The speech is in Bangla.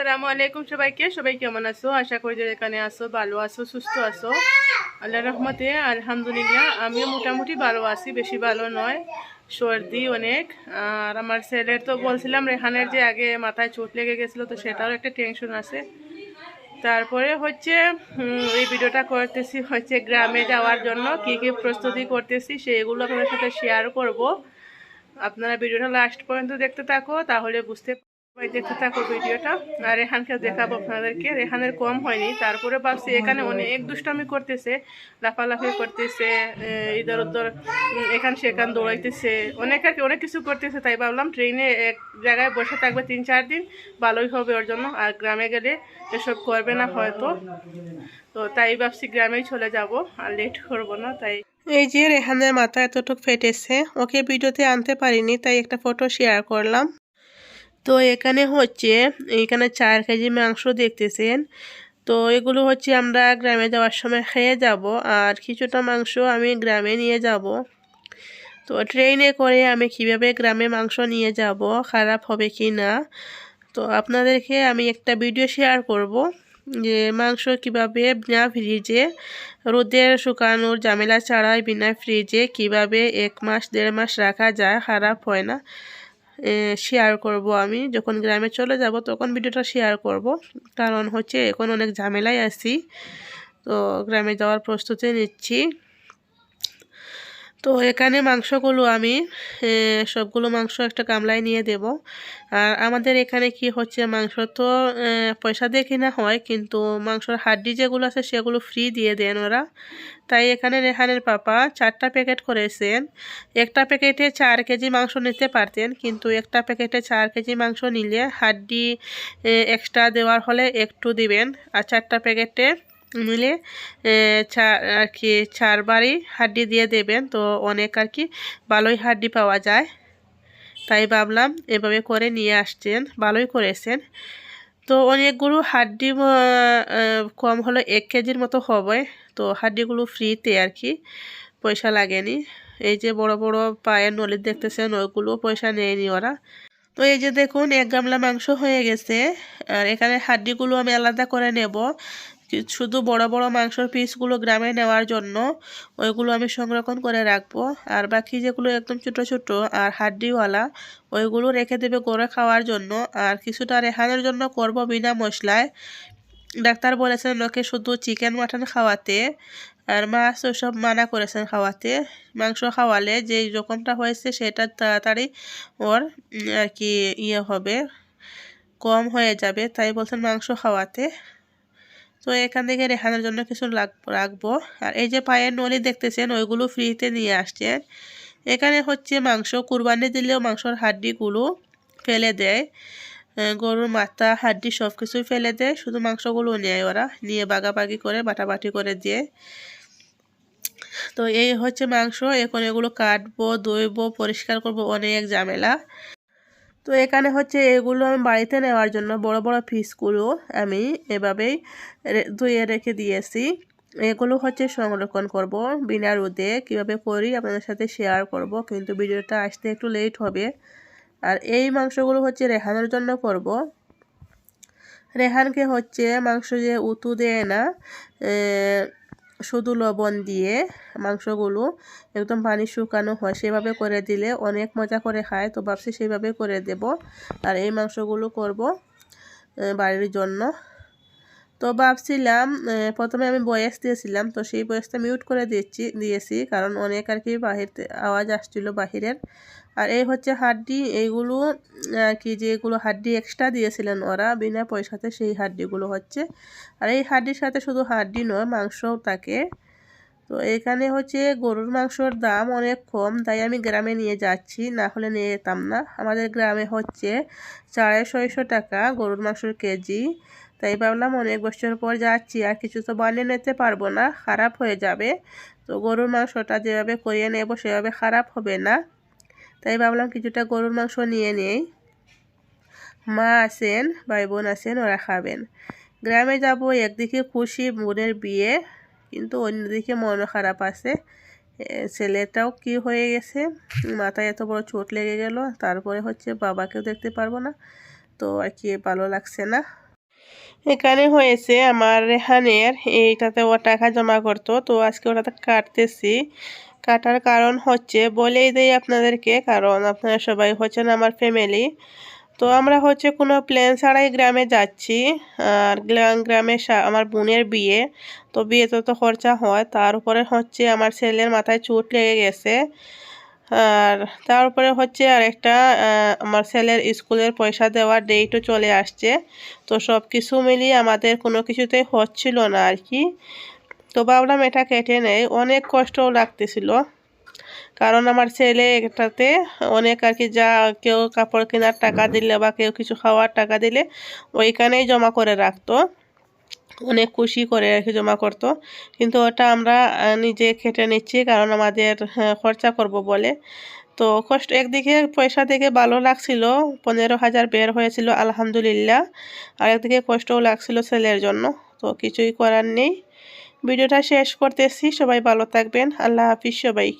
আসসালামু আলাইকুম সবাইকে। সবাই কেমন আছো? আশা করি যে এখানে আসো ভালো আছো, সুস্থ আছো। আল্লাহ রহমতে, আলহামদুলিল্লাহ, আমিও মোটামুটি ভালো আছি, বেশি ভালো নয়, সর্দি অনেক। আর আমার ছেলের তো বলছিলাম, রেহানের যে আগে মাথায় চোট লেগে গেছিল, তো সেটাও একটা টেনশন আছে। তারপরে হচ্ছে এই ভিডিওটা করতেছি হচ্ছে গ্রামে যাওয়ার জন্য, কি কি প্রস্তুতি করতেছি সেইগুলো আপনাদের সাথে শেয়ার করব। আপনারা ভিডিওটা লাস্ট পর্যন্ত দেখতে থাকো, তাহলে বুঝতে দেখতে থাকো ভিডিওটা। আর রেহানকে দেখাবো আপনাদেরকে। রেহানের কম হয়নি তারপরে ভাবছি এখানে অনেক দুষ্টামি করতেছে লাফালাফি করতেছে ইধর উধর উম, এখান সেখান দৌড়াইতেছে। অনেক আর কি অনেক কিছু করতেছে তাই ভাবলাম ট্রেনে এক জায়গায় বসে থাকবে তিন চার দিন ভালোই হবে ওর জন্য। আর গ্রামে গেলে এসব করবে না হয়তো। তো তাই ভাবছি গ্রামেই চলে যাব আর লেট করব না তাই। এই যে রেহানের মাথা এতটুক ফেটেছে ওকে ভিডিওতে আনতে পারিনি তাই একটা ফটো শেয়ার করলাম। তো এখানে হচ্ছে, এখানে চার কেজি মাংস দেখতেছেন। তো এগুলো হচ্ছে আমরা গ্রামে যাওয়ার সময় খেয়ে যাব, আর কিছুটা মাংস আমি গ্রামে নিয়ে যাব। তো ট্রেনে করে আমি কীভাবে গ্রামে মাংস নিয়ে যাব, খারাপ হবে কি না? তো আপনাদেরকে আমি একটা ভিডিও শেয়ার করব, যে মাংস কীভাবে বিনা ফ্রিজে রোদের শুকানোর ঝামেলা ছাড়াই বিনা ফ্রিজে কীভাবে এক মাস, দেড় মাস রাখা যায়, খারাপ হয় না। শেয়ার করব আমি। যখন গ্রামে চলে যাব, তখন ভিডিওটা শেয়ার করব। কারণ হচ্ছে, এখন অনেক ঝামেলায় আছি। তো গ্রামে যাওয়ার প্রস্তুতি নিচ্ছি। তো এখানে মাংসগুলো আমি সবগুলো মাংস একটা গামলায় নিয়ে দেব। আর আমাদের এখানে কি হচ্ছে, মাংস তো পয়সা দিয়ে কিনা হয়, কিন্তু মাংসর হাড্ডি যেগুলো আছে সেগুলো ফ্রি দিয়ে দেন ওরা। তাই এখানে রেহানের পাপা চারটা প্যাকেট করেছেন। একটা প্যাকেটে চার কেজি মাংস নিতে পারতেন, কিন্তু একটা প্যাকেটে চার কেজি মাংস নিলে হাড্ডি এক্সট্রা দেওয়ার হলে একটু দিবেন। আর চারটা প্যাকেটে এ, আর কি চারবারই হাড্ডি দিয়ে দেবেন। তো অনেক আর কি ভালোই হাড্ডি পাওয়া যায়। তাই ভাবলাম এভাবে করে নিয়ে আসছেন ভালোই করেছেন। তো অনেকগুলো হাড্ডি কম হলো এক কেজির মতো হবে। তো হাড্ডিগুলো ফ্রিতে আর কি পয়সা লাগেনি। এই যে বড় বড় পায়ের নলি দেখতেছেন ওইগুলো পয়সা নেয়নি ওরা। তো এই যে দেখুন এক গামলা মাংস হয়ে গেছে। আর এখানে হাড্ডিগুলো আমি আলাদা করে নেব। শুধু বড় বড় মাংসর পিসগুলো গ্রামে নেওয়ার জন্য ওইগুলো আমি সংরক্ষণ করে রাখব। আর বাকি যেগুলো একদম ছোট ছোট আর হাড্ডিওয়ালা, ওইগুলো রেখে দেবে গড়ে খাওয়ার জন্য। আর কিছুটা রেহানোর জন্য করব বিনা মশলায়। ডাক্তার বলেছেন ওকে শুধু চিকেন মাটন খাওয়াতে। আর মাছ ওসব মানা করেছেন খাওয়াতে। মাংস খাওয়ালে যেই রকমটা হয়েছে সেটা তাড়াতাড়ি ওর আর কি ইয়ে হবে, কম হয়ে যাবে। তাই বলছেন মাংস খাওয়াতে। তো এখান থেকে রেহানোর জন্য কিছু রাখব। আর এই যে পায়ের নলি দেখতেছেন, ওইগুলো ফ্রিতে নিয়ে আসছেন। এখানে হচ্ছে মাংস, কুরবানি দিলেও মাংসর হাড্ডিগুলো ফেলে দেয়। গরুর মাথা, হাড্ডি সব কিছুই ফেলে দেয়। শুধু মাংসগুলো নেয় ওরা, নিয়ে বাগাবাগি করে, বাটাবাটি করে দিয়ে। তো এই হচ্ছে মাংস। এখন এগুলো কাটবো, ধুইবো, পরিষ্কার করব, অনেক ঝামেলা। তো এখানে হচ্ছে এগুলো আমি বাড়িতে নেওয়ার জন্য বড় বড় পিসগুলো আমি এভাবেই ধুয়ে রেখে দিয়েছি। এগুলো হচ্ছে সংরক্ষণ করব বিনা রোদে কীভাবে করি আপনাদের সাথে শেয়ার করব, কিন্তু ভিডিওটা আসতে একটু লেট হবে। আর এই মাংসগুলো হচ্ছে রেহানোর জন্য করব। রেহানকে হচ্ছে মাংস যে উতু দেয় না শুধু লবণ দিয়ে মাংসগুলো একদম পানি শুকানো হয়, সেভাবে করে দিলে অনেক মজা করে খায়। তো ভাবছি সেইভাবে করে দেব। আর এই মাংসগুলো করব বাড়ির জন্য। তো ভাবছিলাম প্রথমে আমি বয়েস দিয়েছিলাম, তো সেই বয়েসটা মিউট করে দিচ্ছি দিয়েছি, কারণ অনেক আর কি বাহির আওয়াজ আসছিল বাহিরের। আর এই হচ্ছে হাড্ডি, এইগুলো আর কি যেগুলো হাড্ডি এক্সট্রা দিয়েছিলেন ওরা, বিনা পয়সাতে সেই হাড্ডিগুলো হচ্ছে। আর এই হাড্ডির সাথে শুধু হাড্ডি নয়, মাংসও থাকে। তো এখানে হচ্ছে গরুর মাংসর দাম অনেক কম, তাই আমি গ্রামে নিয়ে যাচ্ছি, না হলে নিয়ে যেতাম না। আমাদের গ্রামে হচ্ছে সাড়ে ছয়শো টাকা গরুর মাংসর কেজি। তাই ভাবলাম অনেক বছর পর যাচ্ছি, আর কিছু তো বানিয়ে নিতে পারব না, খারাপ হয়ে যাবে। তো গরুর মাংসটা যেভাবে করিয়ে নেব, সেভাবে খারাপ হবে না। তাই ভাবলাম কিছুটা গরুর মাংস নিয়ে নেই। মা আছেন ভাই বোন আছেন, ওরা খাবেন। গ্রামে যাব, একদিকে খুশি বোনের বিয়ে, কিন্তু অন্যদিকে মনও খারাপ আছে। ছেলেটাও কি হয়ে গেছে? মাথায় এত বড় চোট লেগে গেল, তারপরে হচ্ছে বাবাকেও দেখতে পারব না। তো আর কি, ভালো লাগছে না। এখানে হয়েছে আমার রেহানের এইটাতে ও টাকা জমা করতো, তো আজকে ওটাতে কাটতেছি। কাটার কারণ হচ্ছে, বলেই দেই আপনাদেরকে, কারণ আপনারা সবাই হচ্ছেন আমার ফ্যামিলি তো আমরা হচ্ছে কোনো প্ল্যান ছাড়াই গ্রামে যাচ্ছি, আর গ্রা- গ্রামে আমার বোনের বিয়ে, তো বিয়েতে তো খরচা হয়, তার উপরে হচ্ছে আমার ছেলের মাথায় চোট লেগে গেছে। আর তারপরে হচ্ছে আর একটা আমার ছেলের স্কুলের পয়সা দেওয়ার ডেটও চলে আসছে। তো সব কিছু মিলিয়ে আমাদের কোনো কিছুতেই হচ্ছিল না আর কি। তো ভাবলাম এটা কেটে নেই। অনেক কষ্টও লাগতেছিল। কারণ আমার ছেলে এটাতে অনেক আর কি যা কেউ কাপড় কেনার টাকা দিলে বা কেউ কিছু খাওয়ার টাকা দিলে ওইখানেই জমা করে রাখতো। অনেক খুশি করে আর কি জমা করতো। কিন্তু ওটা আমরা নিজে খেটে নিচ্ছি কারণ আমাদের খরচা করব বলে। তো কষ্ট, একদিকে পয়সা থেকে ভালো লাগছিল, পনেরো হাজার বের হয়েছিল, আলহামদুলিল্লাহ। আর একদিকে কষ্টও লাগছিল ছেলের জন্য, তো কিছুই করার নেই। ভিডিওটা শেষ করতেছি, সবাই ভালো থাকবেন, আল্লাহ হাফিজ সবাই